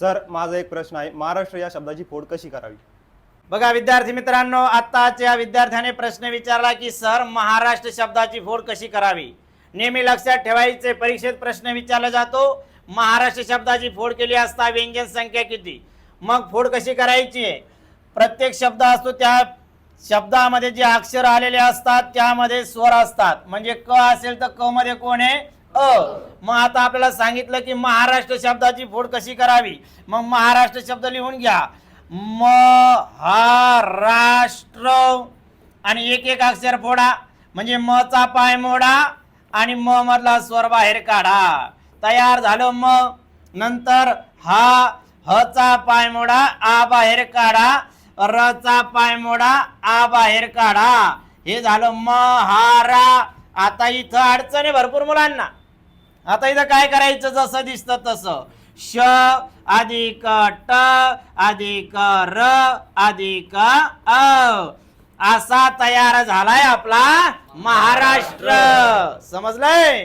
Sir माझा एक प्रश्न आहे. महाराष्ट्र या शब्दाची फोड कशी करावी? बघा विद्यार्थी मित्रांनो आत्ताच्या विद्यार्थ्याने प्रश्न विचारला की सर महाराष्ट्र शब्दाची फोड कशी करावी? नेहमी लक्षात ठेवायचे परीक्षेत प्रश्न विचारला जातो महाराष्ट्र शब्दाची फोड केली असता व्यंजन संख्या किती? मग फोड कशी करायची? प्रत्येक शब्द असतो त्या शब्दामध्ये जे अक्षर आलेले असतात त्यामध्ये स्वर असतात. म्हणजे क असेल तर क मध्ये कोण आहे? अ मग आता आपल्याला सांगितलं की महाराष्ट्र शब्दाची फोड कशी करावी? मग महाराष्ट्र शब्द लिहून घ्या. म हा राष्ट्र आणि एक एक अक्षर फोडा. म्हणजे म चा पाय मोडा आणि म मधला स्वर बाहेर काढा. तयार झालं म. नंतर हा ह चा पाय मोडा आ बाहेर काढा. र चा पाय मोडा आ बाहेर काढा. हे झालं म हा रा. आता इथं अडचण आहे भरपूर मुलांना. आता इथं काय करायचं जसं दिसतं तसं. श अधिक ट अधिक र अधिक अ. असा तयार झालाय आपला महाराष्ट्र. समजलंय?